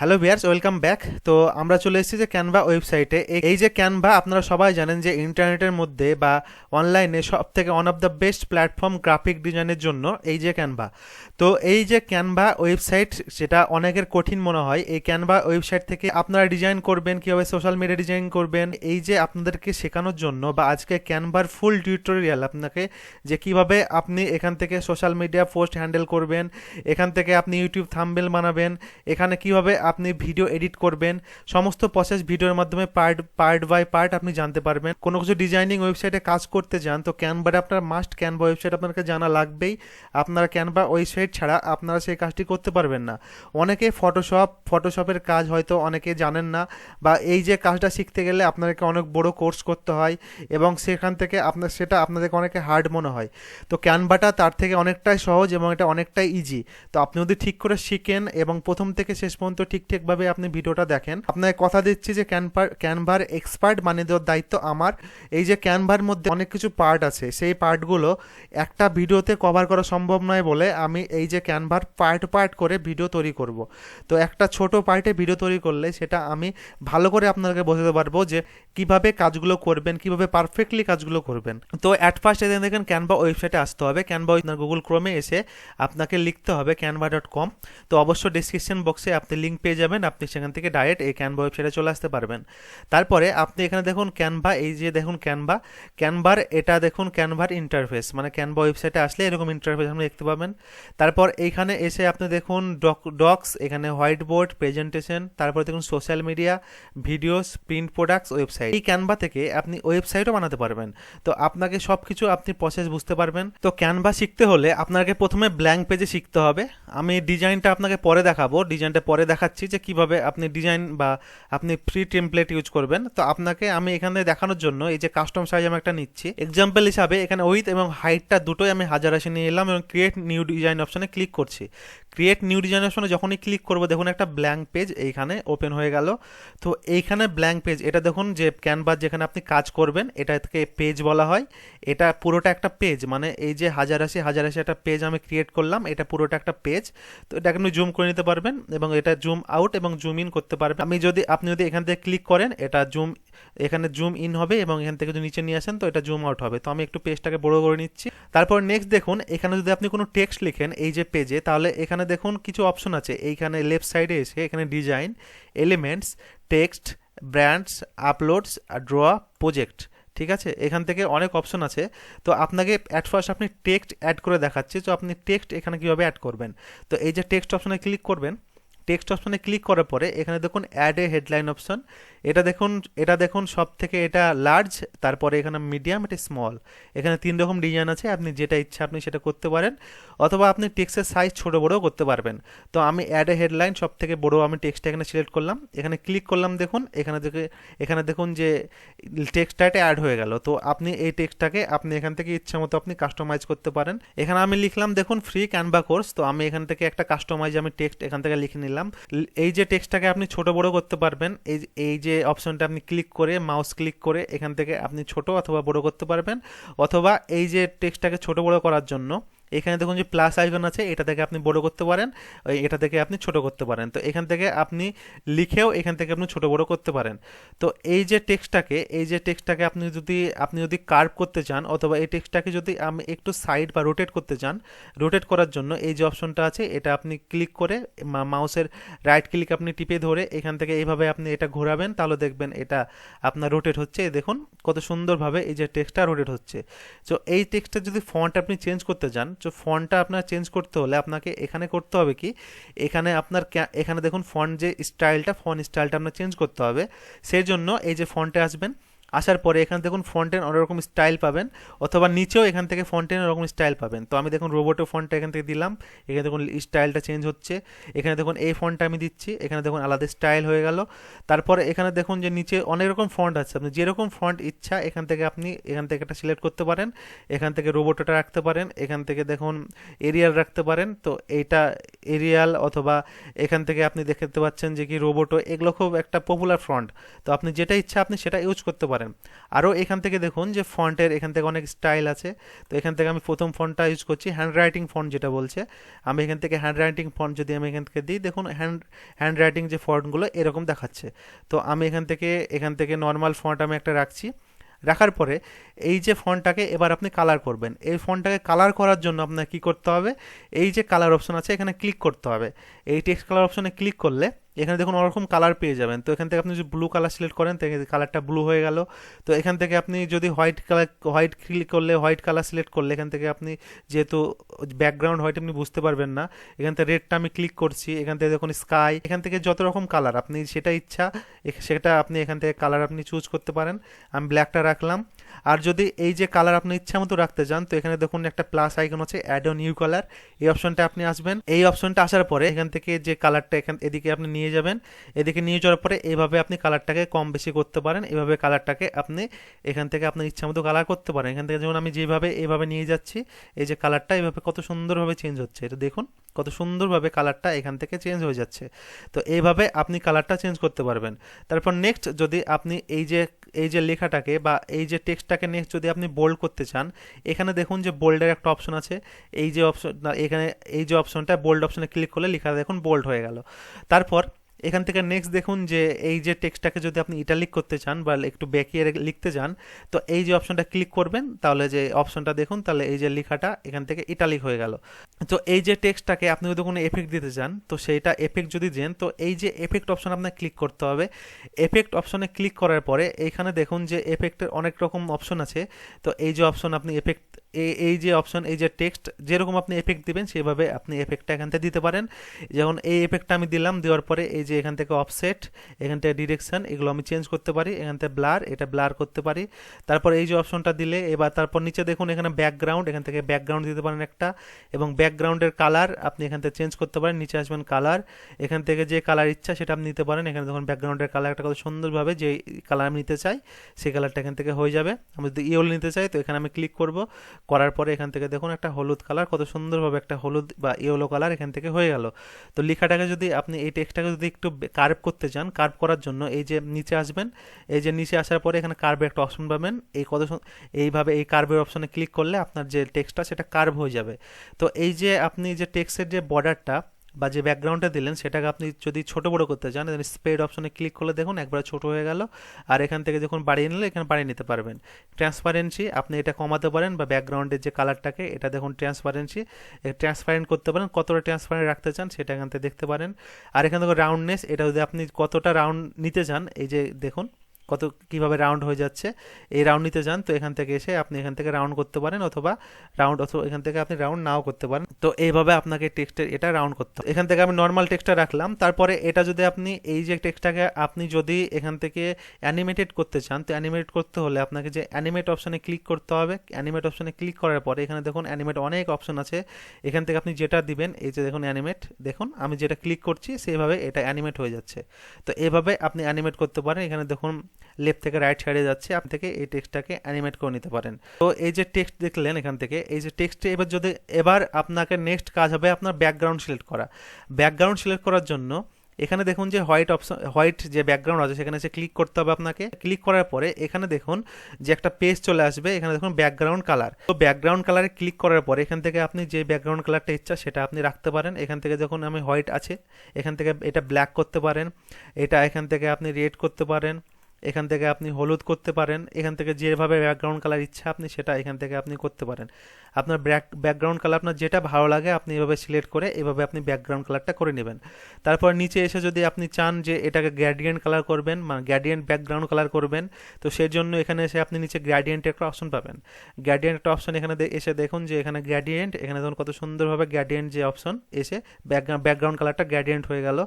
Hello viewers, welcome back. তো আমরা চলে এসেছি যে ক্যানভা ওয়েবসাইটে। এই যে ক্যানভা আপনারা সবাই জানেন যে ইন্টারনেটের মধ্যে বা অনলাইনে সব থেকে one of the best platform graphic ডিজাইনের জন্য এই যে ক্যানভা তো এই যে ক্যানভা ওয়েবসাইট, সেটা অনেকের কঠিন মনে হয়। এই ক্যানভা ওয়েবসাইট থেকে আপনারা ডিজাইন করবেন, কীভাবে সোশ্যাল মিডিয়া ডিজাইন করবেন, এই যে আপনাদেরকে শেখানোর জন্য বা আজকে ক্যানভার ফুল টিউটোরিয়াল আপনাকে যে কীভাবে আপনি এখান থেকে সোশ্যাল মিডিয়া পোস্ট হ্যান্ডেল করবেন, এখান থেকে আপনি ইউটিউব থাম্বেল বানাবেন, এখানে কীভাবে আপনি ভিডিও এডিট করবেন, সমস্ত প্রসেস ভিডিওর মাধ্যমে পার্ট পার্ট বাই পার্ট আপনি জানতে পারবেন। কোনো কিছু ডিজাইনিং ওয়েবসাইটে কাজ করতে যান, তো ক্যানভারে আপনার মাস্ট ক্যানভা ওয়েবসাইট আপনাকে জানা লাগবেই। আপনারা ক্যানভা ওয়েবসাইট ছাড়া আপনারা সেই কাজটি করতে পারবেন না। অনেকে ফটোশপ ফটোশপের কাজ হয়তো অনেকে জানেন না, বা এই যে কাজটা শিখতে গেলে আপনাদেরকে অনেক বড় কোর্স করতে হয়, এবং সেখান থেকে আপনার, সেটা আপনাদেরকে অনেকে হার্ড মনে হয়। তো ক্যানভাটা তার থেকে অনেকটাই সহজ এবং এটা অনেকটাই ইজি তো আপনি যদি ঠিক করে শিখেন এবং প্রথম থেকে শেষ পর্যন্ত ঠিকঠাকভাবে আপনি ভিডিওটা দেখেন। আপনাকে কথা দিচ্ছি যে ক্যানভার ক্যানভার এক্সপার্ট মানে দেওয়ার দায়িত্ব আমার। এই যে ক্যানভার মধ্যে অনেক কিছু পার্ট আছে। সেই পার্টগুলো একটা ভিডিওতে কভার করা সম্ভব নয় বলে আমি এই যে ক্যানভার পার্ট পার্ট করে ভিডিও তৈরি করব। তো একটা ছোট পার্টে ভিডিও তৈরি করলে সেটা আমি ভালো করে আপনাদেরকে বোঝাতে পারব যে কীভাবে কাজগুলো করবেন, কীভাবে পারফেক্টলি কাজগুলো করবেন। তো অ্যাট ফার্স্ট এখানে দেখেন ক্যানভা ওয়েবসাইটে আসতে হবে। ক্যানভা গুগল ক্রোমে এসে আপনাকে লিখতে হবে ক্যানভা ডট কম তো অবশ্য ডিসক্রিপশন বক্সে আপনি লিঙ্ক পেয়ে যাবেন। আপনি সেখান থেকে ডাইরেক্ট এই ক্যানভা ওয়েবসাইটে চলে আসতে পারবেন। তারপরে আপনি এখানে দেখুন ক্যানভা এই যে দেখুন ক্যানভা ক্যানভার এটা দেখুন ক্যানভার ইন্টারফেস মানে ক্যানভা ওয়েবসাইটে আসলে এরকম ইন্টারফেস আপনি দেখতে পাবেন। তারপর এইখানে এসে আপনি দেখুন ডক ডক্স এখানে হোয়াইট বোর্ড প্রেজেন্টেশন তারপর দেখুন social media videos print products website এই ক্যানভা থেকে আপনি ওয়েবসাইটও বানাতে পারবেন। তো আপনাকে সব কিছু আপনি প্রসেস বুঝতে পারবেন। তো ক্যানভা শিখতে হলে আপনাকে প্রথমে ব্ল্যাঙ্ক পেজে শিখতে হবে। আমি ডিজাইনটা আপনাকে পরে দেখাবো। ডিজাইনটা পরে দেখাচ্ছি যে কীভাবে আপনি ডিজাইন বা আপনি ফ্রি টেমপ্লেট ইউজ করবেন। তো আপনাকে আমি এখানে দেখানোর জন্য এই যে কাস্টম সাইজ আমি একটা নিচ্ছি। এক্সাম্পল হিসাবে এখানে উইথ এবং হাইটটা দুটোই আমি হাজার আশি নিয়ে এলাম এবং ক্রিয়েট নিউ ডিজাইন অপশানে ক্লিক করছি। ক্রিয়েট নিউ ডিজাইন অপশনে যখনই ক্লিক করব, দেখুন একটা ব্ল্যাঙ্ক পেজ এইখানে ওপেন হয়ে গেল। তো এইখানে ব্ল্যাঙ্ক পেজ এটা দেখুন যে ক্যানভাস যেখানে আপনি কাজ করবেন, এটাকে পেজ বলা হয়। এটা পুরোটা একটা পেজ মানে এই যে হাজার আশি হাজার আশি একটা পেজ আমি ক্রিয়েট করলাম, এটা পুরোটা একটা পেজ তো এটা আপনি জুম করে নিতে পারবেন এবং এটা জুম আউট এবং জুম ইন করতে পারবেন। আমি যদি, আপনি যদি এখান থেকে ক্লিক করেন, এটা জুম এখানে জুম ইন হবে এবং এখান থেকে যদি নিচে নিয়ে আসেন, তো এটা জুম আউট হবে। তো আমি একটু পেজটাকে বড় করে নিচ্ছি। তারপর নেক্সট দেখুন, এখানে যদি আপনি কোনো টেক্সট লিখেন এই যে পেজে তাহলে এখানে দেখুন কিছু অপশন আছে। এইখানে লেফট সাইডে এসে এখানে design elements text brands uploads আর ড্র প্রজেক্ট ঠিক আছে? এখান থেকে অনেক অপশন আছে। তো আপনাকে অ্যাট ফার্স্ট আপনি টেক্সট অ্যাড করে দেখাচ্ছি। তো আপনি টেক্সট এখানে কীভাবে অ্যাড করবেন? তো এই যে টেক্সট অপশনে ক্লিক করবেন। টেক্সট অপশনে ক্লিক করার পরে এখানে দেখুন অ্যাড এ হেডলাইন অপশন এটা দেখুন এটা দেখুন সব থেকে এটা লার্জ তারপরে এখানে মিডিয়াম এটা স্মল এখানে তিন রকম ডিজাইন আছে, আপনি যেটা ইচ্ছা আপনি সেটা করতে পারেন, অথবা আপনি টেক্সটের সাইজ ছোটো বড়ও করতে পারবেন। তো আমি অ্যাড এ হেডলাইন সব থেকে বড়ো আমি টেক্সটটা এখানে সিলেক্ট করলাম। এখানে ক্লিক করলাম, দেখুন, এখানে থেকে এখানে দেখুন যে টেক্সটটা এটা অ্যাড হয়ে গেল। তো আপনি এই টেক্সটটাকে আপনি এখান থেকে ইচ্ছা মতো আপনি কাস্টমাইজ করতে পারেন। এখানে আমি লিখলাম, দেখুন ফ্রি ক্যানভা কোর্স তো আমি এখান থেকে একটা কাস্টমাইজ আমি টেক্সট এখান থেকে লিখে নিলাম। এই যে টেক্সটটাকে আপনি ছোট বড় করতে পারবেন, এই এই যে অপশনটা আপনি ক্লিক করে, মাউস ক্লিক করে এখান থেকে আপনি ছোট অথবা বড় করতে পারবেন। অথবা এই যে টেক্সটটাকে ছোট বড় করার জন্য এখানে দেখুন যে প্লাস আইকন আছে, এটা থেকে আপনি বড় করতে পারেন এটা থেকে আপনি ছোট করতে পারেন। তো এখান থেকে আপনি লিখেও এখান থেকে আপনি ছোট বড় করতে পারেন। তো এই যে টেক্সটটাকে, এই যে টেক্সটটাকে আপনি যদি আপনি যদি কার্ভ করতে চান, অথবা এই টেক্সটটাকে যদি আমি একটু সাইড বা রোটেট করতে চান রোটেট করার জন্য এই যে অপশনটা আছে, এটা আপনি ক্লিক করে মাউসের রাইট ক্লিক আপনি টিপে ধরে এখান থেকে এইভাবে আপনি এটা ঘোরাবেন, তাহলে দেখবেন এটা আপনার রোটেট হচ্ছে। দেখুন কত সুন্দরভাবে এই যে টেক্সটটা রোটেট হচ্ছে। তো এই টেক্সটটা যদি ফন্ট আপনি চেঞ্জ করতে চান তো ফন্টটা আপনার চেঞ্জ করতে হলে আপনাকে এখানে করতে হবে কি? এখানে আপনার এখানে দেখুন ফন্ট যে স্টাইলটা, ফন্ট স্টাইলটা আপনার চেঞ্জ করতে হবে। সেই জন্য এই যে ফন্টে আসবেন আসার পরে এখানে দেখুন ফন্টেন অনেক রকম স্টাইল পাবেন, অথবা নিচেও এখান থেকে ফন্টেন ওরকম স্টাইল পাবেন। তো আমি দেখুন রোবটের ফন্টটা এখান থেকে দিলাম, এখানে দেখুন স্টাইলটা চেঞ্জ হচ্ছে। এখানে দেখুন এই ফন্টটা আমি দিচ্ছি, এখানে দেখুন আলাদা স্টাইল হয়ে গেল। তারপরে এখানে দেখুন যে নিচে অনেক রকম ফন্ট আছে, আপনি যেরকম ফন্ট ইচ্ছা এখান থেকে আপনি, এখান থেকে একটা সিলেক্ট করতে পারেন, এখান থেকে রোবটটা রাখতে পারেন, এখান থেকে দেখুন এরিয়াল রাখতে পারেন। তো এইটা এরিয়াল অথবা এখান থেকে আপনি দেখতে পাচ্ছেন যে কি রোবটও এগুলো খুব একটা পপুলার ফন্ট তো আপনি যেটা ইচ্ছা আপনি সেটা ইউজ করতে পারেন। পারেন। আরও এখান থেকে দেখুন যে ফন্টের এখান থেকে অনেক স্টাইল আছে। তো এখান থেকে আমি প্রথম ফন্টটা ইউজ করছি হ্যান্ড রাইটিং ফন্ট যেটা বলছে। আমি এখান থেকে হ্যান্ড রাইটিং ফন্ট যদি আমি এখান থেকে দিই, দেখুন হ্যান্ড হ্যান্ড রাইটিং যে ফন্টগুলো এরকম দেখাচ্ছে। তো আমি এখান থেকে এখান থেকে নর্মাল ফন্ট আমি একটা রাখছি। রাখার পরে এই যে ফন্টটাকে এবার আপনি কালার করবেন। এই ফন্টটাকে কালার করার জন্য আপনার কি করতে হবে? এই যে কালার অপশন আছে, এখানে ক্লিক করতে হবে। এই টেক্সট কালার অপশনে ক্লিক করলে এখানে দেখুন ওরকম কালার পেয়ে যাবেন। তো এখান থেকে আপনি যদি ব্লু কালার সিলেক্ট করেন, তো কালারটা ব্লু হয়ে গেল। তো এখান থেকে আপনি যদি হোয়াইট কালার হোয়াইট ক্লিক করলে হোয়াইট কালার সিলেক্ট করলে, এখান থেকে আপনি যেহেতু ব্যাকগ্রাউন্ড হোয়াইট আপনি বুঝতে পারবেন না, এখান থেকে রেডটা আমি ক্লিক করছি। এখান থেকে দেখুন স্কাই এখান থেকে যত রকম কালার আপনি সেটা ইচ্ছা সেটা আপনি এখান থেকে কালার আপনি চুজ করতে পারেন। আমি ব্ল্যাকটা রাখলাম। আর যদি এই যে কালার আপনি ইচ্ছা মতো রাখতে চান, তো এখানে দেখুন একটা প্লাস আইকন আছে অ্যাড অন নিউ কালার এই অপশনটা আপনি আসবেন। এই অপশনটা আসার পরে এখান থেকে যে কালারটা এখান, এদিকে আপনি নিয়ে যাবেন। এদিকে নিয়ে যাওয়ার পরে এভাবে আপনি কালারটাকে কম বেশি করতে পারেন। এভাবে কালারটাকে আপনি এখান থেকে আপনার ইচ্ছা মতো কালার করতে পারেন। এখান থেকে যেমন আমি যেভাবে, এভাবে নিয়ে যাচ্ছি, এই যে কালারটা এভাবে কত সুন্দরভাবে চেঞ্জ হচ্ছে। এটা দেখুন, কত সুন্দরভাবে কালারটা এখান থেকে চেঞ্জ হয়ে যাচ্ছে। তো এইভাবে আপনি কালারটা চেঞ্জ করতে পারবেন। তারপর নেক্সট যদি আপনি এই যে এই যে লেখাটাকে বা এই যে টেক্সটটাকে নেক্সট যদি আপনি বোল্ড করতে চান, এখানে দেখুন যে বোল্ডের একটা অপশন আছে। এই যে অপশন এখানে এই যে অপশনটা বোল্ড অপশনে ক্লিক করলে লেখা দেখুন বোল্ড হয়ে গেল। তারপর এখান থেকে নেক্সট দেখুন যে এই যে টেক্সটটাকে যদি আপনি ইটালিক করতে চান বা একটু বেঁকিয়ে লিখতে চান, তো এই যে অপশনটা ক্লিক করবেন, তাহলে যে অপশনটা দেখুন, তাহলে এই যে লেখাটা এখান থেকে ইটালিক হয়ে গেল। তো এই যে টেক্সটটাকে আপনি যদি কোনো এফেক্ট দিতে চান, তো সেইটা এফেক্ট যদি দেন, তো এই যে এফেক্ট অপশন আপনার ক্লিক করতে হবে। এফেক্ট অপশনে ক্লিক করার পরে এইখানে দেখুন যে এফেক্টের অনেক রকম অপশন আছে। তো এই যে অপশন আপনি এফেক্ট এই যে অপশন এই যে টেক্সট যেরকম আপনি এফেক্ট দিবেন, সেভাবে আপনি এফেক্টটা এখান থেকে দিতে পারেন। যেমন এই এফেক্টটা আমি দিলাম, দেওয়ার পরে এই যে এখান থেকে অফসেট এখান থেকে ডিরেকশন এগুলো আমি চেঞ্জ করতে পারি। এখান থেকে ব্লার এটা ব্লার করতে পারি। তারপর এই যে অপশনটা দিলে, এবার তারপর নিচে দেখুন, এখানে ব্যাকগ্রাউন্ড এখান থেকে ব্যাকগ্রাউন্ড দিতে পারেন একটা। এবং ব্যাকগ্রাউন্ডের কালার আপনি এখান থেকে চেঞ্জ করতে পারেন, নিচে আসবেন কালার এখান থেকে যে কালার ইচ্ছা, সেটা আপনি নিতে পারেন। এখানে দেখুন ব্যাকগ্রাউন্ডের কালারটা কত সুন্দরভাবে যে কালার আমি নিতে চাই, সেই কালারটা এখান থেকে হয়ে যাবে। আমি যদি ইয়েলো নিতে চাই, তো এখানে আমি ক্লিক করব। করার পরে এখান থেকে দেখুন একটা হলুদ কালার, কত সুন্দরভাবে একটা হলুদ বা ইয়েলো কালার এখান থেকে হয়ে গেল। তো লেখাটাকে যদি আপনি, এই টেক্সটটাকে যদি একটু কার্ভ করতে চান কার্ভ করার জন্য এই যে নিচে আসবেন, এই যে নিচে আসার পরে এখানে কার্ভের একটা অপশন পাবেন। এই কত এইভাবে এই কার্ভের অপশনে ক্লিক করলে আপনার যে টেক্সটটা সেটা কার্ভ হয়ে যাবে। তো এই যে আপনি যে টেক্সটের যে বর্ডারটা বা যে ব্যাকগ্রাউন্ডটা দিলেন, সেটাকে আপনি যদি ছোট বড় করতে চান স্পেড অপশনে ক্লিক করলে দেখুন একবার ছোট হয়ে গেল। আর এখান থেকে যখন বাড়িয়ে নিলে এখানে বাড়িয়ে নিতে পারবেন। ট্রান্সপারেন্সি আপনি এটা কমাতে পারেন বা ব্যাকগ্রাউন্ডের যে কালারটাকে এটা দেখুন ট্রান্সপারেন্সি ট্রান্সপারেন্ট করতে পারেন, কতটা ট্রান্সপারেন্ট রাখতে চান, সেটা এখান থেকে দেখতে পারেন। আর এখান থেকে রাউন্ডনেস এটা যদি আপনি কতটা রাউন্ড নিতে চান, এই যে দেখুন কত কীভাবে রাউন্ড হয়ে যাচ্ছে, এই রাউন্ড নিতে চান তো এখান থেকে এসে আপনি এখান থেকে রাউন্ড করতে পারেন অথবা রাউন্ড অথবা এখান থেকে আপনি রাউন্ড নাও করতে পারেন। তো এইভাবে আপনাকে টেক্সটের এটা রাউন্ড করতে হবে। এখান থেকে আমি নর্মাল টেক্সটটা রাখলাম। তারপরে এটা যদি আপনি, এই যে টেক্সটটাকে আপনি যদি এখান থেকে অ্যানিমেটেড করতে চান, তো অ্যানিমেট করতে হলে আপনাকে যে অ্যানিমেট অপশানে ক্লিক করতে হবে। অ্যানিমেট অপশানে ক্লিক করার পরে এখানে দেখুন অ্যানিমেট অনেক অপশন আছে। এখান থেকে আপনি যেটা দিবেন, এই যে দেখুন অ্যানিমেট, দেখুন আমি যেটা ক্লিক করছি সেইভাবে এটা অ্যানিমেট হয়ে যাচ্ছে। তো এভাবে আপনি অ্যানিমেট করতে পারেন। এখানে দেখুন লেফট থেকে রাইট সাইডে যাচ্ছে, আপনি থেকে এই টেক্সটটাকে অ্যানিমেট করে নিতে পারেন। তো এই যে টেক্সট দেখলেন এখান থেকে, এই যে টেক্সটে এবার যদি, এবার আপনাকে নেক্সট কাজ হবে আপনার ব্যাকগ্রাউন্ড সিলেক্ট করা। ব্যাকগ্রাউন্ড সিলেক্ট করার জন্য এখানে দেখুন যে হোয়াইট অপশন হোয়াইট যে ব্যাকগ্রাউন্ড আছে, সেখানে সে ক্লিক করতে হবে আপনাকে। ক্লিক করার পরে এখানে দেখুন যে একটা পেজ চলে আসবে, এখানে দেখুন ব্যাকগ্রাউন্ড কালার তো ব্যাকগ্রাউন্ড কালারে ক্লিক করার পরে এখান থেকে আপনি যে ব্যাকগ্রাউন্ড কালারটা ইচ্ছা সেটা আপনি রাখতে পারেন। এখান থেকে যখন আমি হোয়াইট আছে, এখান থেকে এটা ব্ল্যাক করতে পারেন, এটা এখান থেকে আপনি রেড করতে পারেন। এখান থেকে আপনি হলুদ করতে পারেন, এখান থেকে যেভাবে ব্যাকগ্রাউন্ড কালার ইচ্ছা আপনি সেটা এখান থেকে আপনি করতে পারেন। আপনার ব্যাক ব্যাকগ্রাউন্ড কালার আপনার যেটা ভালো লাগে আপনি এভাবে সিলেক্ট করে এভাবে আপনি ব্যাকগ্রাউন্ড কালারটা করে নেবেন। তারপর নিচে এসে যদি আপনি চান যে এটাকে গ্র্যাডিয়েন্ট কালার করবেন মানে গ্র্যাডিয়েন্ট ব্যাকগ্রাউন্ড কালার করবেন, তো সেই জন্য এখানে এসে আপনি নিচে গ্র্যাডিয়েন্ট একটা অপশন পাবেন। গ্র্যাডিয়েন্ট একটা অপশন এখানে এসে দেখুন যে এখানে গ্র্যাডিয়েন্ট এখানে দেখুন কত সুন্দরভাবে গ্র্যাডিয়েন্ট যে অপশন এসে ব্যাকগ্রাউন্ড কালারটা গ্র্যাডিয়েন্ট হয়ে গেল।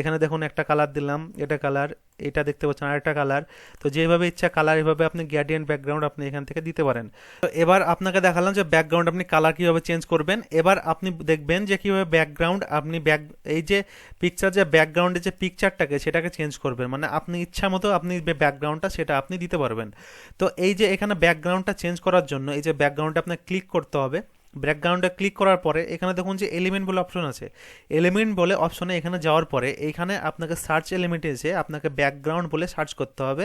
এখানে দেখুন একটা কালার দিলাম, এটা কালার এটা দেখতে পাচ্ছেন আরেকটা কালার তো যেভাবে ইচ্ছা কালার, এভাবে আপনি গ্র্যাডিয়েন্ট ব্যাকগ্রাউন্ড আপনি এখান থেকে দিতে পারেন। তো এবার আপনাকে দেখালাম যে ব্যাকগ্রাউন্ড আপনি কালার কীভাবে চেঞ্জ করবেন। এবার আপনি দেখবেন যে কীভাবে ব্যাকগ্রাউন্ড আপনি ব্যাক এই যে পিকচার যে ব্যাকগ্রাউন্ডের যে পিকচারটাকে সেটাকে চেঞ্জ করবেন। মানে আপনি ইচ্ছা মতো আপনি ব্যাকগ্রাউন্ডটা সেটা আপনি দিতে পারবেন। তো এই যে এখানে ব্যাকগ্রাউন্ডটা চেঞ্জ করার জন্য, এই যে ব্যাকগ্রাউন্ডটা আপনাকে ক্লিক করতে হবে। ব্যাকগ্রাউন্ডে ক্লিক করার পরে এখানে দেখুন যে এলিমেন্ট বলে অপশন আছে। এলিমেন্ট বলে অপশনে এখানে যাওয়ার পরে এখানে আপনাকে সার্চ এলিমেন্টে এসে আপনাকে ব্যাকগ্রাউন্ড বলে সার্চ করতে হবে।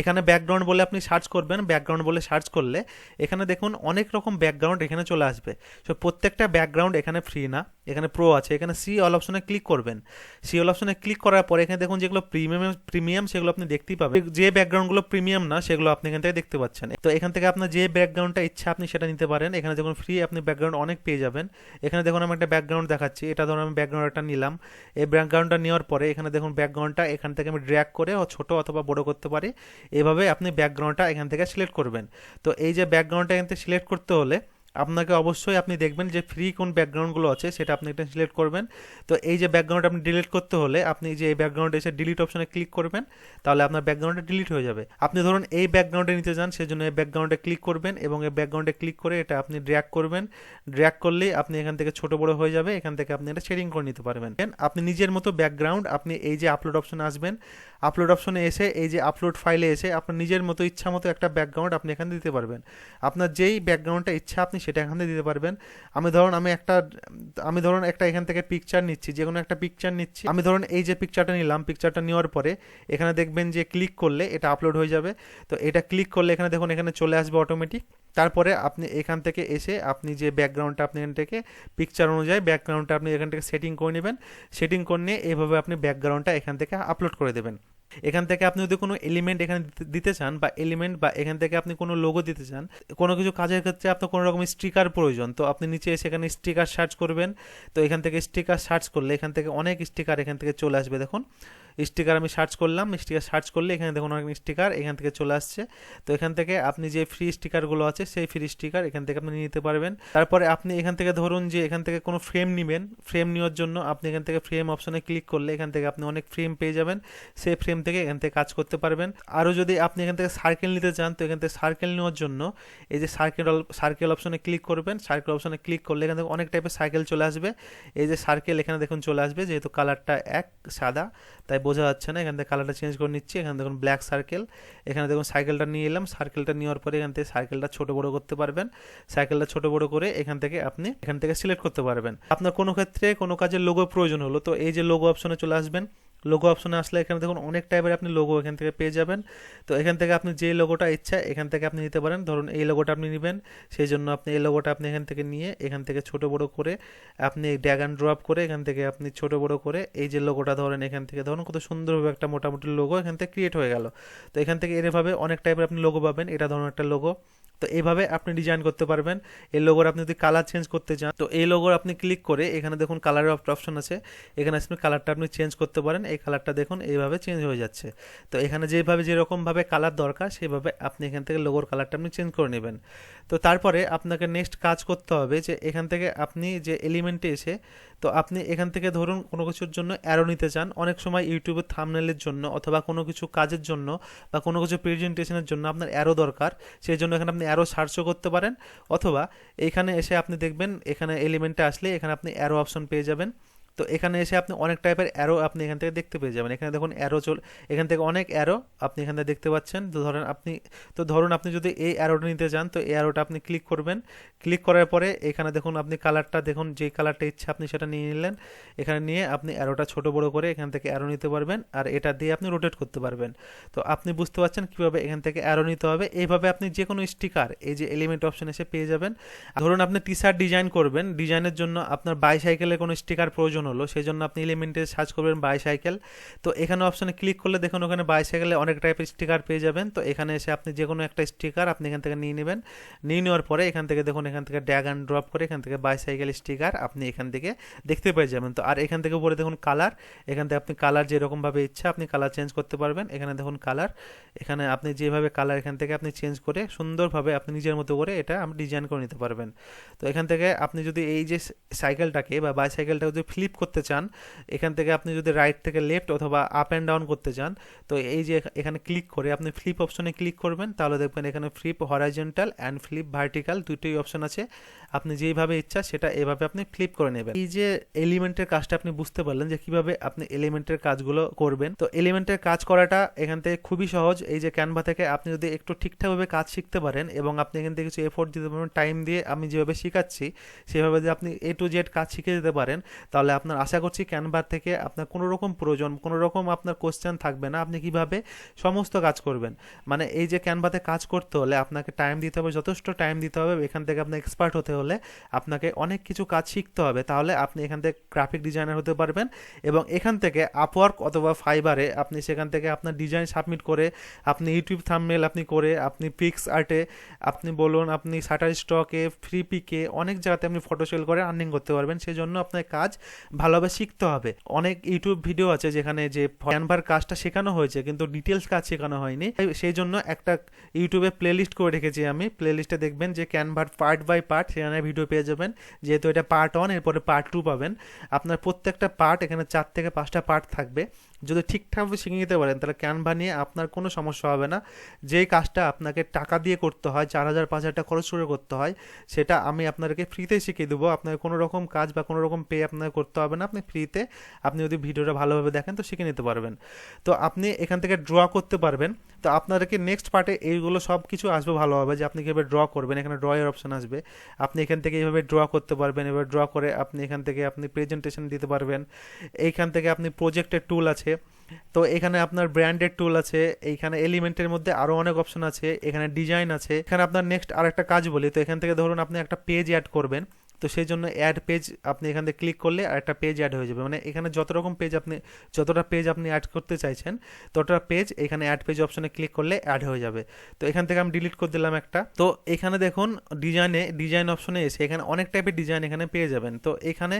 এখানে ব্যাকগ্রাউন্ড বলে আপনি সার্চ করবেন ব্যাকগ্রাউন্ড বলে সার্চ করলে এখানে দেখুন অনেক রকম ব্যাকগ্রাউন্ড এখানে চলে আসবে। সো প্রত্যেকটা ব্যাকগ্রাউন্ড এখানে ফ্রি না, এখানে প্রো আছে, এখানে সি অল অপশনে ক্লিক করবেন। সি অল অপশনে ক্লিক করার পরে এখানে দেখুন যেগুলো প্রিমিয়াম প্রিমিয়াম সেগুলো আপনি দেখতেই পাবেন। যে ব্যাকগ্রাউন্ডগুলো প্রিমিয়াম না, সেগুলো আপনি এখান থেকে দেখতে পাচ্ছেন। তো এখান থেকে আপনার যে ব্যাকগ্রাউন্ডটা ইচ্ছা আপনি সেটা নিতে পারেন। এখানে দেখুন ফ্রি আপনি ব্যাকগ্রাউন্ড অনেক পেয়ে যাবেন। এখানে দেখুন আমি একটা ব্যাকগ্রাউন্ড দেখাচ্ছি। এটা ধরুন আমি ব্যাকগ্রাউন্ডটা নিলাম। এই ব্যাকগ্রাউন্ডটা নেওয়ার পরে এখানে দেখুন ব্যাকগ্রাউন্ডটা এখান থেকে আমি ড্র্যাক করে ছোট অথবা বড় করতে পারি। এভাবে আপনি ব্যাকগ্রাউন্ডটা এখান থেকে সিলেক্ট করবেন। তো এই যে ব্যাকগ্রাউন্ডটা এখান থেকে সিলেক্ট করতে হলে আপনাকে অবশ্যই আপনি দেখবেন যে ফ্রি কোন ব্যাকগ্রাউন্ডগুলো আছে, সেটা আপনি এটা সিলেক্ট করবেন। তো এই যে ব্যাকগ্রাউন্ড আপনি ডিলিট করতে হলে আপনি যে এই ব্যাকগ্রাউন্ডে এসে ডিলিট অপশনে ক্লিক করবেন, তাহলে আপনার ব্যাকগ্রাউন্ডটা ডিলিট হয়ে যাবে। আপনি ধরুন এই ব্যাকগ্রাউন্ডে নিতে যান, সেজন্য এই ব্যাকগ্রাউন্ডে ক্লিক করবেন এবং এই ব্যাকগ্রাউন্ডে ক্লিক করে এটা আপনি ড্র্যাক করবেন। ড্র্যাক করলেই আপনি এখান থেকে ছোট বড় হয়ে যাবে, এখান থেকে আপনি এটা শেডিং করে নিতে পারবেন। আপনি নিজের মতো ব্যাকগ্রাউন্ড আপনি এই যে আপলোড অপশনে আসবেন আপলোড অপশনে এসে এই যে আপলোড ফাইলে এসে আপনার নিজের মতো ইচ্ছা মতো একটা ব্যাকগ্রাউন্ড আপনি এখানে দিতে পারবেন। আপনার যেই ব্যাকগ্রাউন্ডটা ইচ্ছা আপনি সেটা এখান থেকে দিতে পারবেন। আমি ধরুন আমি একটা, আমি ধরুন একটা এখান থেকে পিকচার নিচ্ছি, যে কোনো একটা পিকচার নিচ্ছি। আমি ধরুন এই যে পিকচারটা নিলাম পিকচারটা নেওয়ার পরে এখানে দেখবেন যে ক্লিক করলে এটা আপলোড হয়ে যাবে। তো এটা ক্লিক করলে এখানে দেখুন, এখানে চলে আসবে অটোমেটিক তারপরে আপনি এখান থেকে এসে আপনি যে ব্যাকগ্রাউন্ডটা আপনি এখান থেকে পিকচার অনুযায়ী ব্যাকগ্রাউন্ডটা আপনি এখান থেকে সেটিং করে নেবেন। সেটিং করে নিয়ে এভাবে আপনি ব্যাকগ্রাউন্ডটা এখান থেকে আপলোড করে দেবেন। এখান থেকে আপনি যদি কোনো এলিমেন্ট এখানে দিতে- চান বা এলিমেন্ট বা এখান থেকে আপনি কোনো লোগো দিতে চান, কোনো কিছু কাজের ক্ষেত্রে আপনার কোনো রকম স্টিকার প্রয়োজন। তো আপনি নিচে এসে এখানে স্টিকার সার্চ করবেন। তো এখান থেকে স্টিকার সার্চ করলে এখান থেকে অনেক স্টিকার এখান থেকে চলে আসবে। দেখুন স্টিকার আমি সার্চ করলাম স্টিকার সার্চ করলে এখানে দেখুন অনেক স্টিকার এখান থেকে চলে আসছে তো এখান থেকে আপনি যে ফ্রি স্টিকারগুলো আছে সেই ফ্রি স্টিকার এখান থেকে আপনি নিতে পারবেন তারপরে আপনি এখান থেকে ধরুন যে এখান থেকে কোনো ফ্রেম নেবেন ফ্রেম নেওয়ার জন্য আপনি এখান থেকে ফ্রেম অপশনে ক্লিক করলে এখান থেকে আপনি অনেক ফ্রেম পেয়ে যাবেন সেই ফ্রেম থেকে এখান থেকে কাজ করতে পারবেন আরও যদি আপনি এখান থেকে সার্কেল নিতে চান তো এখান থেকে সার্কেল নেওয়ার জন্য এই যে সার্কেল সার্কেল অপশনে ক্লিক করবেন সার্কেল অপশনে ক্লিক করলে এখান থেকে অনেক টাইপের সার্কেল চলে আসবে এই যে সার্কেল এখানে দেখুন চলে আসবে যেহেতু কালারটা এক সাদা তাই বোঝা যাচ্ছে না, এখান থেকে কালারটা চেঞ্জ করে নিচ্ছি, এখানে দেখুন ব্ল্যাক সার্কেল এখানে দেখুন সাইকেলটা নিয়ে এলাম সার্কেলটা নেওয়ার পরে এখান থেকে সার্কেলটা ছোট বড় করতে পারবেন সাইকেলটা ছোটো বড়ো করে এখান থেকে আপনি এখান থেকে সিলেক্ট করতে পারবেন। আপনার কোনো ক্ষেত্রে কোনো কাজের লোগো প্রয়োজন হলো, তো এই যে লোগো অপশনে চলে আসবেন লোগো অপশনে আসলে এখানে দেখুন অনেক টাইপের আপনি লোগো এখান থেকে পেয়ে যাবেন। তো এখান থেকে আপনি যে লোগোটা ইচ্ছা এখান থেকে আপনি নিতে পারেন। ধরুন এই লোগোটা আপনি নেবেন, সেই জন্য আপনি এই লোগোটা আপনি এখান থেকে নিয়ে এখান থেকে ছোট বড় করে আপনি ড্যাগ অ্যান্ড ড্রপ করে এখান থেকে আপনি ছোট বড় করে এই যে লোগোটা ধরেন এখান থেকে, ধরুন কত সুন্দরভাবে একটা মোটামুটি লোগো এখান থেকে ক্রিয়েট হয়ে গেল। তো এখান থেকে এরভাবে অনেক টাইপের আপনি লোগো পাবেন। এটা ধরুন একটা লোগো তো এইভাবে আপনি ডিজাইন করতে পারবেন। এই লোগোর আপনি যদি কালার চেঞ্জ করতে চান, তো এই লোগোর আপনি ক্লিক করে এখানে দেখুন কালারের অপশন আছে। এখানে আপনি কালারটা আপনি চেঞ্জ করতে পারেন। এই কালারটা দেখুন এইভাবে চেঞ্জ হয়ে যাচ্ছে। তো এখানে যেভাবে যেরকমভাবে কালার দরকার, সেভাবে আপনি এখান থেকে লোগোর কালারটা আপনি চেঞ্জ করে নেবেন। তো তারপরে আপনাকে নেক্সট কাজ করতে হবে যে এখান থেকে আপনি যে এলিমেন্টে এসে, তো আপনি এখান থেকে ধরুন কোনো কিছুর জন্য অ্যারো নিতে চান, অনেক সময় ইউটিউবের থামনেলের জন্য অথবা কোনো কিছু কাজের জন্য বা কোনো কিছু প্রেজেন্টেশনের জন্য আপনার অ্যারো দরকার, সেই জন্য এখানে আপনি অ্যারো সার্চও করতে পারেন অথবা এখানে এসে আপনি দেখবেন এখানে এলিমেন্টে আসলে এখানে আপনি অ্যারো অপশন পেয়ে যাবেন। তো এখানে এসে আপনি অনেক টাইপের অ্যারো আপনি এখান থেকে দেখতে পেয়ে যাবেন। এখানে দেখুন অ্যারো চল, এখান থেকে অনেক অ্যারো আপনি এখান থেকে দেখতে পাচ্ছেন। তো ধরেন আপনি, তো ধরুন আপনি যদি এই অ্যারোটা নিতে চান, তো এই অ্যারোটা আপনি ক্লিক করবেন। ক্লিক করার পরে এখানে দেখুন আপনি কালারটা দেখুন যেই কালারটা ইচ্ছা আপনি সেটা নিয়ে নিলেন। এখানে নিয়ে আপনি অ্যারোটা ছোট বড় করে এখান থেকে অ্যারো নিতে পারবেন আর এটা দিয়ে আপনি রোটেট করতে পারবেন। তো আপনি বুঝতে পারছেন কীভাবে এখান থেকে অ্যারো নিতে হবে। এইভাবে আপনি যে কোনো স্টিকার এই যে এলিমেন্ট অপশন এসে পেয়ে যাবেন। ধরুন আপনি টি শার্ট ডিজাইন করবেন ডিজাইনের জন্য আপনার বাইসাইকেলের কোনো স্টিকার প্রয়োজন হলো সেই জন্য আপনি এলিমেন্টে সার্চ করবেন বাইসাইকেল তো এখানে অপশনে ক্লিক করলে দেখুন ওখানে বাইসাইকেলে অনেক টাইপের স্টিকার পেয়ে যাবেন। তো এখানে এসে আপনি যে কোনো একটা স্টিকার আপনি এখান থেকে নিয়ে নেবেন। নিয়ে নেওয়ার পরে এখান থেকে দেখুন, এখান থেকে ড্যাগ অ্যান্ড ড্রপ করে এখান থেকে বাইসাইকেল স্টিকার আপনি এখান থেকে দেখতে পেয়ে যাবেন। তো আর এখান থেকে উপরে দেখুন কালার এখান থেকে আপনি কালার যেরকমভাবে ইচ্ছা আপনি কালার চেঞ্জ করতে পারবেন। এখানে দেখুন কালার এখানে আপনি যেভাবে কালার এখান থেকে আপনি চেঞ্জ করে সুন্দরভাবে আপনি নিজের মতো করে এটা আপনি ডিজাইন করে নিতে পারবেন। তো এখান থেকে আপনি যদি এই যে সাইকেলটাকে বা বাইসাইকেলটাকে যদি ফ্লিপ করতে চান, এখান থেকে আপনি যদি রাইট থেকে লেফট অথবা আপ অ্যান্ড ডাউন করতে চান, তো এই যে এখানে ক্লিক করে আপনি ফ্লিপ অপশনে ক্লিক করবেন, তাহলে দেখবেন এখানে flip horizontal and flip vertical দুটোই অপশন আছে। আপনি যেইভাবে ইচ্ছা সেটা এভাবে আপনি ফ্লিপ করে নেবেন। এই যে এলিমেন্টের কাজটা আপনি বুঝতে পারলেন যে কীভাবে আপনি এলিমেন্টের কাজগুলো করবেন, তো এলিমেন্টের কাজ করাটা এখান থেকে খুবই সহজ। এই যে ক্যানভা থেকে আপনি যদি একটু ঠিকঠাকভাবে কাজ শিখতে পারেন এবং আপনি এখান থেকে কিছু এফোর্ট দিতে পারেন টাইম দিয়ে আমি যেভাবে শেখাচ্ছি, সেভাবে যদি আপনি এ টু জেড কাজ শিখে যেতে পারেন, তাহলে আপনার আশা করছি ক্যানভা থেকে আপনার কোনো রকম প্রয়োজন কোনো রকম আপনার কোশ্চেন থাকবে না। আপনি কীভাবে সমস্ত কাজ করবেন? মানে এই যে ক্যানভাতে কাজ করতে হলে আপনাকে টাইম দিতে হবে, যথেষ্ট টাইম দিতে হবে। এখান থেকে আপনার এক্সপার্ট হতে হলে আপনাকে অনেক কিছু কাজ শিখতে হবে। তাহলে আপনি এখান থেকে গ্রাফিক ডিজাইনার হতে পারবেন এবং এখান থেকে আপওয়ার্ক অথবা ফাইবারে আপনি সেখান থেকে আপনার ডিজাইন সাবমিট করে, আপনি ইউটিউব থাম্বনেল আপনি করে, আপনি পিক্স আর্টে আপনি বলুন, আপনি শাটার স্টকে ফ্রি পিকে অনেক জায়গাতে আপনি ফটো সেল করে আর্নিং করতে পারবেন। সেই জন্য আপনার কাজ ভালোভাবে শিখতে হবে। অনেক ইউটিউব ভিডিও আছে যেখানে যে ক্যানভার কাজটা শেখানো হয়েছে, কিন্তু ডিটেলস কাজ শেখানো হয়নি। সেই জন্য একটা ইউটিউবে প্লেলিস্ট করে রেখেছি আমি। প্লেলিস্টে দেখবেন যে ক্যানভার পার্ট বাই পার্ট সেখানে ভিডিও পেয়ে যাবেন। যেহেতু এটা পার্ট ওয়ান এরপরে পার্ট টু পাবেন। আপনার প্রত্যেকটা পার্ট এখানে চার থেকে পাঁচটা পার্ট থাকবে। যদি ঠিকঠাকভাবে শিখে নিতে পারেন, তাহলে ক্যানভা নিয়ে আপনার কোনো সমস্যা হবে না। যেই কাজটা আপনাকে টাকা দিয়ে করতে হয়, চার হাজার, পাঁচ হাজার টাকা খরচ করে করতে হয়, সেটা আমি আপনাদেরকে ফ্রিতে শিখিয়ে দেবো। আপনাকে কোনো রকম কাজ বা কোনো রকম পে আপনাকে করতে হবে না। আপনি ফ্রিতে আপনি যদি ভিডিওটা ভালোভাবে দেখেন, তো শিখে নিতে পারবেন। তো আপনি এখান থেকে ড্র করতে পারবেন। তো আপনাদেরকে নেক্সট পার্টে এইগুলো সব কিছু আসবে ভালোভাবে যে আপনি কীভাবে ড্র করবেন। এখানে ড্র এর অপশন আসবে। আপনি এখান থেকে এইভাবে ড্র করতে পারবেন। এবার ড্র করে আপনি এখান থেকে আপনি প্রেজেন্টেশন দিতে পারবেন। এইখান থেকে আপনি প্রজেক্টের টুল আছে। তো এখানে আপনার ব্র্যান্ডেড টুল আছে, এইখানে এলিমেন্টের মধ্যে আরও অনেক অপশন আছে, এখানে ডিজাইন আছে, এখানে আপনার নেক্সট আর একটা কাজ বলি, তো এখান থেকে ধরুন আপনি একটা পেজ অ্যাড করবেন। তো সেই জন্য অ্যাড পেজ আপনি এখান থেকে ক্লিক করলে আর একটা পেজ অ্যাড হয়ে যাবে। মানে এখানে যত রকম পেজ আপনি, যতটা পেজ আপনি অ্যাড করতে চাইছেন, ততটা পেজ এখানে অ্যাড পেজ অপশনে ক্লিক করলে অ্যাড হয়ে যাবে। তো এখান থেকে আমি ডিলিট করে দিলাম একটা। তো এখানে দেখুন ডিজাইনে ডিজাইন অপশনে এসে এখানে অনেক টাইপের ডিজাইন এখানে পেয়ে যাবেন। তো এখানে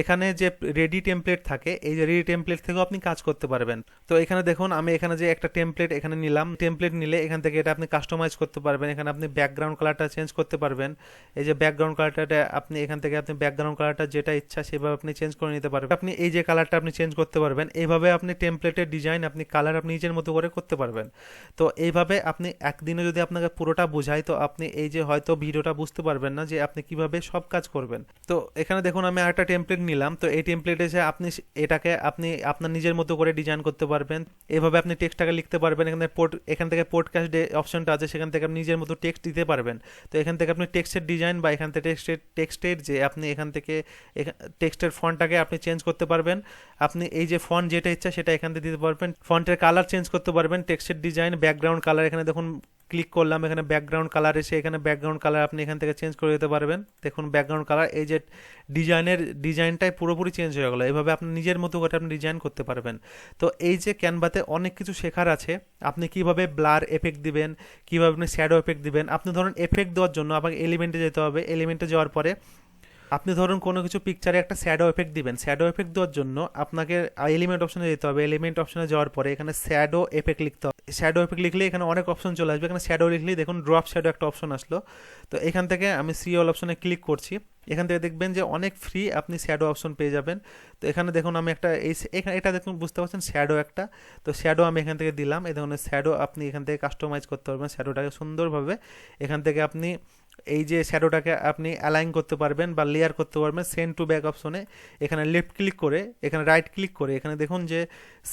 এখানে যে রেডি টেমপ্লেট থাকে, এই যে রেডি টেমপ্লেট থেকেও আপনি কাজ করতে পারবেন। তো এখানে দেখুন, আমি এখানে যে একটা টেমপ্লেট এখানে নিলাম। টেমপ্লেট নিলে এখান থেকে এটা আপনি কাস্টমাইজ করতে পারবেন। এখানে আপনি ব্যাকগ্রাউন্ড কালারটা চেঞ্জ করতে পারবেন। এই যে ব্যাকগ্রাউন্ড কালারটা আপনি এখান থেকে আপনি ব্যাকগ্রাউন্ড কালারটা যেটা ইচ্ছা সেভাবে আপনি চেঞ্জ করে নিতে পারবেন। আপনি এই যে কালারটা আপনি চেঞ্জ করতে পারবেন, এইভাবে আপনি টেমপ্লেটের ডিজাইন আপনি কালার আপনি নিজের মতো করে করতে পারবেন। তো এইভাবে আপনি একদিনে যদি আপনাকে পুরোটা বোঝায়, তো আপনি এই যে হয়তো ভিডিওটা বুঝতে পারবেন না যে আপনি কীভাবে সব কাজ করবেন। তো এখানে দেখুন, আমি আরেকটা টেমপ্লেট নিলাম। তো এই টেমপ্লেটে এসে আপনি এটাকে আপনি আপনার নিজের মতো করে ডিজাইন করতে পারবেন। এভাবে আপনি টেক্সটটাকে লিখতে পারবেন। এখানে পোর্ট এখান থেকে পোডকাস্ট অপশনটা আছে, সেখান থেকে আপনি নিজের মতো টেক্সট দিতে পারবেন। তো এখান থেকে আপনি টেক্সটের ডিজাইন বা এখান থেকে টেক্সটের টেক্সটের যে আপনি এখান থেকে টেক্সটের ফন্টটাকে আপনি চেঞ্জ করতে পারবেন। আপনি এই যে ফন্ট যেটা ইচ্ছা সেটা এখান থেকে দিতে পারবেন। ফন্টের কালার চেঞ্জ করতে পারবেন। টেক্সটের ডিজাইন ব্যাকগ্রাউন্ড কালার এখানে দেখুন ক্লিক করলাম, এখানে ব্যাকগ্রাউন্ড কালার এসে এখানে ব্যাকগ্রাউন্ড কালার আপনি এখান থেকে চেঞ্জ করে দিতে পারবেন। দেখুন ব্যাকগ্রাউন্ড কালার এই যে ডিজাইনের ডিজাইনটাই পুরোপুরি চেঞ্জ হয়ে গেলো। এভাবে আপনি নিজের মতো করে আপনি ডিজাইন করতে পারবেন। তো এই যে ক্যানভাতে অনেক কিছু শেখার আছে। আপনি কীভাবে ব্লার এফেক্ট দিবেন, কীভাবে আপনি শ্যাডো এফেক্ট দিবেন। আপনি ধরুন এফেক্ট দেওয়ার জন্য আপনাকে এলিমেন্টে যেতে হবে। এলিমেন্টে যাওয়ার পরে আপনি ধরুন কোনো কিছু পিকচারে একটা শ্যাডো এফেক্ট দিবেন। শ্যাডো এফেক্ট দেওয়ার জন্য আপনাকে এলিমেন্ট অপশনে যেতে হবে। এলিমেন্ট অপশনে যাওয়ার পরে এখানে শ্যাডো এফেক্ট লিখতে হবে। শ্যাডো এফেক্ট লিখলে এখানে অনেক অপশন চলে আসবে। এখানে শ্যাডো লিখলেই দেখুন ড্রপ শ্যাডো একটা অপশন আসলো। তো এখান থেকে আমি সি অল অপশনে ক্লিক করছি। এখান থেকে দেখবেন যে অনেক ফ্রি আপনি শ্যাডো অপশন পেয়ে যাবেন। তো এখানে দেখুন আমি একটা এই এখানে এটা দেখুন বুঝতে পারছেন শ্যাডো একটা। তো শ্যাডো আমি এখান থেকে দিলাম। এই ধরনের শ্যাডো আপনি এখান থেকে কাস্টমাইজ করতে পারবেন। শ্যাডোটাকে সুন্দরভাবে এখান থেকে আপনি এই যে শ্যাডোটাকে আপনি অ্যালাইন করতে পারবেন বা লেয়ার করতে পারবেন সেন্ড টু ব্যাক অপশনে এখানে লেফট ক্লিক করে, এখানে রাইট ক্লিক করে, এখানে দেখুন যে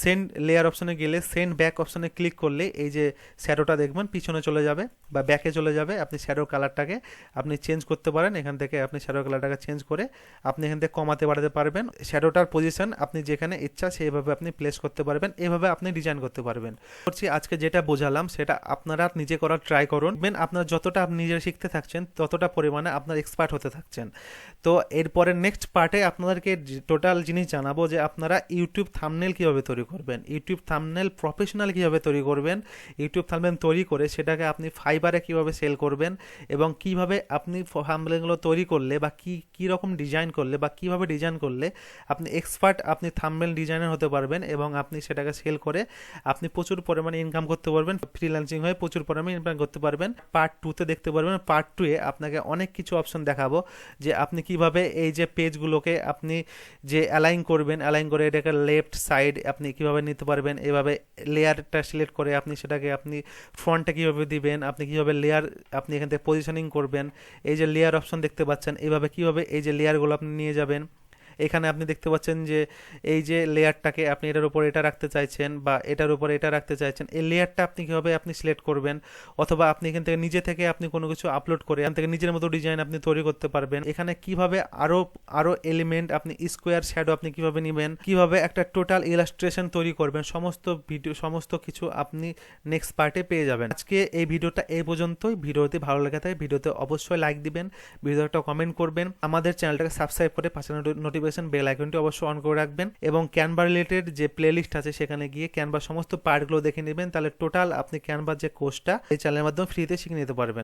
সেন্ড লেয়ার অপশনে গেলে সেন্ড ব্যাক অপশনে ক্লিক করলে এই যে শ্যাডোটা দেখবেন পিছনে চলে যাবে বা ব্যাকে চলে যাবে। আপনি শ্যাডো কালারটাকে আপনি চেঞ্জ করতে পারেন, এখান থেকে আপনি শ্যাডো কালারটাকে চেঞ্জ করে আপনি এখান থেকে কমাতে বাড়াতে পারবেন। শ্যাডোটার পজিশন আপনি যেখানে ইচ্ছা সেইভাবে আপনি প্লেস করতে পারবেন, এভাবে আপনি ডিজাইন করতে পারবেন। করছি, আজকে যেটা বোঝালাম সেটা আপনারা নিজে করার ট্রাই করুন। আপনার যতটা আপনি নিজে শিখতে থাকছেন ততটা পরিমাণে আপনার এক্সপার্ট হতে থাকছেন। তো এরপরে নেক্সট পার্টে আপনাদেরকে টোটাল জিনিস জানাব যে আপনারা ইউটিউব থামনেল কীভাবে তৈরি করবেন, ইউটিউব থামনেল প্রফেশনাল কীভাবে তৈরি করবেন, ইউটিউব থামনেল তৈরি করে সেটাকে আপনি ফাইবারে কীভাবে সেল করবেন এবং কীভাবে আপনি থামনেলগুলো তৈরি করলে বা কী কী রকম ডিজাইন করলে বা কীভাবে ডিজাইন করলে আপনি এক্সপার্ট আপনি থামনেল ডিজাইনার হতে পারবেন এবং আপনি সেটাকে সেল করে আপনি প্রচুর পরিমাণে ইনকাম করতে পারবেন ফ্রিল্যান্সিং হয়ে প্রচুর পরিমাণে ইনকাম করতে পারবেন। পার্ট টুতে দেখতে পারবেন পার্ট টুয়ে আপনাকে অনেক কিছু অপশন দেখাবো যে আপনি কি কীভাবে এই যে পেজগুলোকে আপনি যে অ্যালাইন করবেন অ্যালাইন করে এটাকে লেফট সাইড আপনি কীভাবে নিতে পারবেন, এভাবে লেয়ারটা সিলেক্ট করে আপনি সেটাকে আপনি ফ্রন্টে কীভাবে দিবেন, আপনি কীভাবে লেয়ার আপনি এখান থেকে পজিশনিং করবেন, এই যে লেয়ার অপশন দেখতে পাচ্ছেন এইভাবে কীভাবে এই যে লেয়ারগুলো আপনি নিয়ে যাবেন। এখানে আপনি দেখতে পাচ্ছেন যে এই যে লেয়ারটাকে আপনি এটার উপর এটা রাখতে চাইছেন বা এটার উপর এটা রাখতে চাইছেন, এই লেয়ারটা আপনি কীভাবে আপনি সিলেক্ট করবেন? অথবা আপনি এখান থেকে নিজে থেকে আপনি কোনো কিছু আপলোড করে এখান থেকে নিজের মতো ডিজাইন আপনি তৈরি করতে পারবেন। এখানে কীভাবে আরও আরও এলিমেন্ট আপনি স্কোয়ার শ্যাডো আপনি কীভাবে নেবেন? কীভাবে একটা টোটাল ইলাস্ট্রেশন তৈরি করবেন? সমস্ত ভিডিও সমস্ত কিছু আপনি নেক্সট পার্টে পেয়ে যাবেন। আজকে এই ভিডিওটা এই পর্যন্তই। ভিডিওতে ভালো লেগে থাকে, ভিডিওতে অবশ্যই লাইক দিবেন, ভিডিওতে একটা কমেন্ট করবেন। আমাদের চ্যানেলটাকে সাবস্ক্রাইব করে পাশে নোটিফিকেশন বেল আইকনটি অবশ্যই অন করে রাখবেন এবং ক্যানভা রিলেটেড যে প্লেলিস্ট আছে সেখানে গিয়ে ক্যানভার সমস্ত পার্টগুলো দেখে নেবেন, তাহলে টোটাল আপনি ক্যানভার যে কোর্সটা এই চ্যানেলের মাধ্যমে ফ্রিতে শিখে নিতে পারবেন।